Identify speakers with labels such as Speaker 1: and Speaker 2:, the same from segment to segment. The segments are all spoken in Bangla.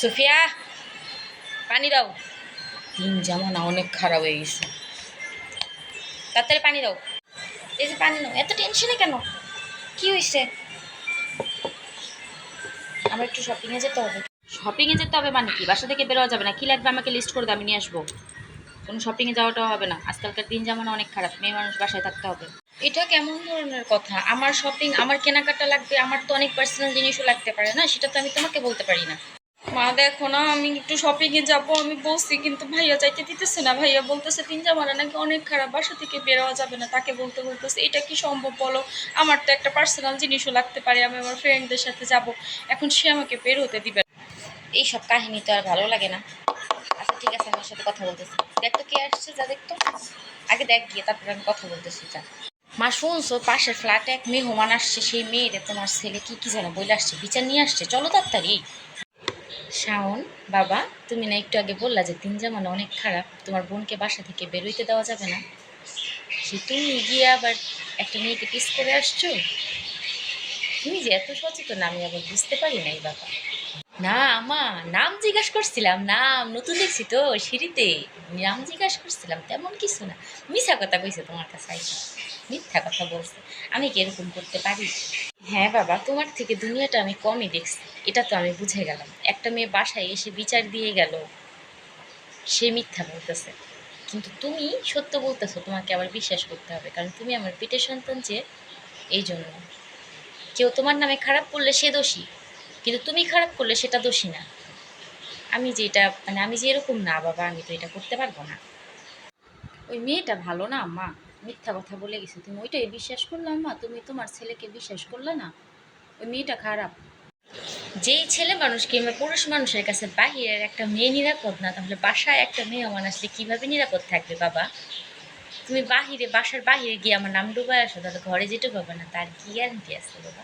Speaker 1: সুফিয়া, পানি দাও। দিন যেমন অনেক খারাপ হয়ে গেছে। তাড়াতাড়ি পানি দাও। এই যে পানি নাও, এত টেনশনে কেন? কি হয়েছে আমার একটু শপিংয়ে যেতে হবে। শপিংয়ে যেতে হবে মানে কি? বাসা থেকে বেরোয়া যাবে না। কি লাগবে আমাকে লিস্ট করে দাও আমি নিয়ে আসব। কোনো শপিংয়ে যাওয়াটাও হবে না। আজকালকার দিন যেমন অনেক খারাপ। মেয়ে মানুষ বাসায় থাকতে হবে। এটা কেমন ধরনের কথা? আমার শপিং আমার কেনাকাটা লাগবে, আমার তো অনেক পার্সোনাল জিনিসও লাগতে পারে না, সেটা তো আমি তোমাকে বলতে পারি না। মা, দেখো না, আমি একটু শপিংয়ে যাব, আমি বলছি, কিন্তু ভাইয়া যাইতে দিতেছে না। ভাইয়া বলতেছে, তিন জামারা নাকি অনেক খারাপ, বাসা থেকে বেরোয়া যাবে না। তাকে বলতে বলতেছে, এটা কি সম্ভব বলো? আমার তো একটা পার্সোনাল জিনিসও লাগতে পারে, আমি আমার ফ্রেন্ডদের সাথে যাব। এখন সে আমাকে বের হতে দিবে। এইসব কাহিনী তো আর ভালো লাগে না। আচ্ছা ঠিক আছে, আমার সাথে কথা বলতেছি। দেখ তো কে আসছে, যা দেখতো আগে দেখ গিয়ে, তারপরে আমি কথা বলতেছি, যা। মা, শুনছো? পাশের ফ্ল্যাটে এক মেহমান আসছে, সেই মেয়েরে তোমার ছেলে কি কি যেন বলে আসছে, বিচার নিয়ে আসছে। চলো তাড়াতাড়ি। শাওন, বাবা, তুমি না একটু আগে বললা যে তিন জামানা অনেক খারাপ, তোমার বোনকে বাসা থেকে বেরোইতে দেওয়া যাবে না। সে তুমি গিয়ে আবার একটা মেয়েকে পিস করে আসছো? তুমি যে এত সচেতন, আমি আবার বুঝতে পারি নাই, বাবা। না আমা নাম জিজ্ঞাসা করছিলাম, নাম নতুন দেখছি তো, সিঁড়িতে। নাম জিজ্ঞাসা করছিলাম, তেমন কিছু না। মিথ্যা কথা কইছে তোমার কাছে আইসা। মিথ্যা কথা বলছে। আমি কি এরকম করতে পারি? হ্যাঁ বাবা, তোমার থেকে দুনিয়াটা আমি কমই দেখছি। এটা তো আমি বুঝে গেলাম। একটা মেয়ে বাসায় এসে বিচার দিয়ে গেল। সে মিথ্যা বলতেছে। কিন্তু তুমি সত্য বলতেছো, তোমাকে আবার বিশ্বাস করতে হবে। কারণ তুমি আমার পেটের সন্তান যে, এই জন্য। কেউ তোমার নামে খারাপ করলে সে দোষী। কিন্তু তুমি খারাপ করলে সেটা দোষী না। আমি যে এটা মানে আমি যে এরকম না বাবা, আমি তো এটা করতে পারব না। ওই মেয়েটা ভালো না, মা? মিথ্যা কথা বলে গেছে। তুমি ওইটাই বিশ্বাস করলাম মা, তুমি তোমার ছেলেকে বিশ্বাস করলে না। ওই মেয়েটা খারাপ। যেই ছেলে মানুষ কিংবা পুরুষ মানুষের কাছে বাহিরের একটা মেয়ে নিরাপদ না, তাহলে বাসায় একটা মেয়ে আমার আসলে কীভাবে নিরাপদ থাকবে বাবা? তুমি বাহিরে, বাসার বাহিরে গিয়ে আমার নাম ডুবাই আসো, তাহলে ঘরে যেতে পারবে না, তার কি গ্যারান্টি আছে বাবা?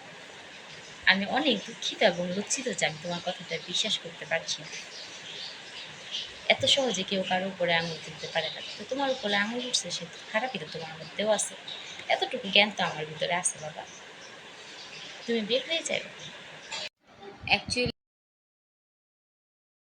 Speaker 1: আমি অনেক দুঃখিত এবং লজ্জিত যে আমি তোমার কথাটা বিশ্বাস করতে পারছি না। এত সহজে কেউ কারও উপরে আঙুল তুলতে পারে না। তো তোমার উপরে আঙুল উঠছে, সে খারাপই তো তোমার মধ্যেও আছে। এতটুকু জ্ঞান তো আমার ভিতরে আছে, বাবা। তুমি বের হয়ে যাবে অ্যাকচুয়ালি